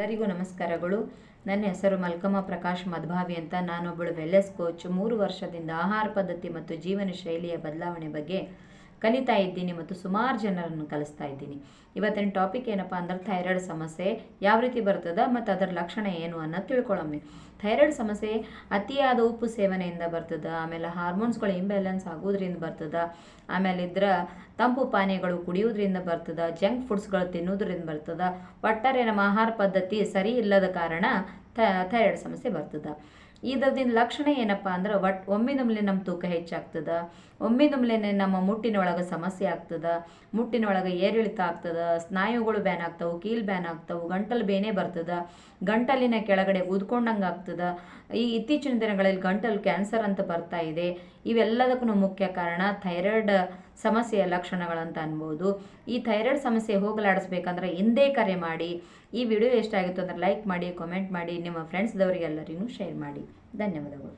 ಎಲ್ಲರಿಗೂ ನಮಸ್ಕಾರಗಳು. ನನ್ನ ಹೆಸರು ಮಲ್ಕಮ್ಮ ಪ್ರಕಾಶ್ ಮದ್ಭಾವಿ ಅಂತ. ನಾನೊಬ್ಬಳು ವೆಲ್ಲೆಸ್ ಕೋಚ್ ಮೂರು ವರ್ಷದಿಂದ ಆಹಾರ ಪದ್ಧತಿ ಮತ್ತು ಜೀವನ ಶೈಲಿಯ ಬದಲಾವಣೆ ಬಗ್ಗೆ ಕಲಿತಾ ಇದ್ದೀನಿ ಮತ್ತು ಸುಮಾರು ಜನರನ್ನು ಕಲಿಸ್ತಾ ಇದ್ದೀನಿ. ಇವತ್ತಿನ ಟಾಪಿಕ್ ಏನಪ್ಪ ಅಂದ್ರೆ ಥೈರಾಯ್ಡ್ ಸಮಸ್ಯೆ. ಯಾವ ರೀತಿ ಬರ್ತದ ಮತ್ತು ಅದರ ಲಕ್ಷಣ ಏನು ಅನ್ನೋದು ತಿಳ್ಕೊಳ್ಳೊಮ್ಮೆ ಥೈರಾಯ್ಡ್ ಸಮಸ್ಯೆ ಅತಿಯಾದ ಉಪ್ಪು ಸೇವನೆಯಿಂದ ಬರ್ತದ, ಆಮೇಲೆ ಹಾರ್ಮೋನ್ಸ್ಗಳು ಇಂಬ್ಯಾಲೆನ್ಸ್ ಆಗೋದ್ರಿಂದ ಬರ್ತದ, ಆಮೇಲೆ ಇದ್ರ ತಂಪು ಪಾನೀಯಗಳು ಕುಡಿಯುವುದರಿಂದ ಬರ್ತದ, ಜಂಕ್ ಫುಡ್ಸ್ಗಳು ತಿನ್ನುವುದರಿಂದ ಬರ್ತದ, ಒಟ್ಟಾರೆ ನಮ್ಮ ಆಹಾರ ಪದ್ಧತಿ ಸರಿ ಇಲ್ಲದ ಕಾರಣ ಥೈರಾಯ್ಡ್ ಸಮಸ್ಯೆ ಬರ್ತದ. ಇದರದಿಂದ ಲಕ್ಷಣ ಏನಪ್ಪ ಅಂದ್ರೆ ಒಟ್ ಒಮ್ಮಿನೊಮ್ಲೆ ನಮ್ಮ ತೂಕ ಹೆಚ್ಚಾಗ್ತದ ಒಮ್ಮಿನೊಮ್ಲೆ ನಮ್ಮ ಮುಟ್ಟಿನೊಳಗೆ ಸಮಸ್ಯೆ ಆಗ್ತದ, ಮುಟ್ಟಿನೊಳಗೆ ಏರಿಳಿತ ಆಗ್ತದ, ಸ್ನಾಯುಗಳು ಬ್ಯಾನ್ ಆಗ್ತವೆ, ಕೀಲ್ ಬ್ಯಾನ್ ಆಗ್ತವೆ, ಗಂಟಲು ಬೇನೆ ಬರ್ತದ, ಗಂಟಲಿನ ಕೆಳಗಡೆ ಊದ್ಕೊಂಡಂಗೆ ಆಗ್ತದ. ಈ ಇತ್ತೀಚಿನ ದಿನಗಳಲ್ಲಿ ಗಂಟಲು ಕ್ಯಾನ್ಸರ್ ಅಂತ ಬರ್ತಾ ಇದೆ. ಇವೆಲ್ಲದಕ್ಕೂ ಮುಖ್ಯ ಕಾರಣ ಥೈರಾಯ್ಡ್ ಸಮಸ್ಯೆಯ ಲಕ್ಷಣಗಳಂತ ಅನ್ಬೋದು. ಈ ಥೈರಾಯ್ಡ್ ಸಮಸ್ಯೆ ಹೋಗಲಾಡಿಸ್ಬೇಕಂದ್ರೆ ಎಂದೇ ಕರೆ ಮಾಡಿ. ಈ ವಿಡಿಯೋ ಎಷ್ಟಾಗಿತ್ತು ಅಂದ್ರೆ ಲೈಕ್ ಮಾಡಿ ಕಾಮೆಂಟ್ ಮಾಡಿ, ನಿಮ್ಮ ಫ್ರೆಂಡ್ಸ್ದವರಿಗೆಲ್ಲರಿಗೂ ಶೇರ್ ಮಾಡಿ. ಧನ್ಯವಾದಗಳು.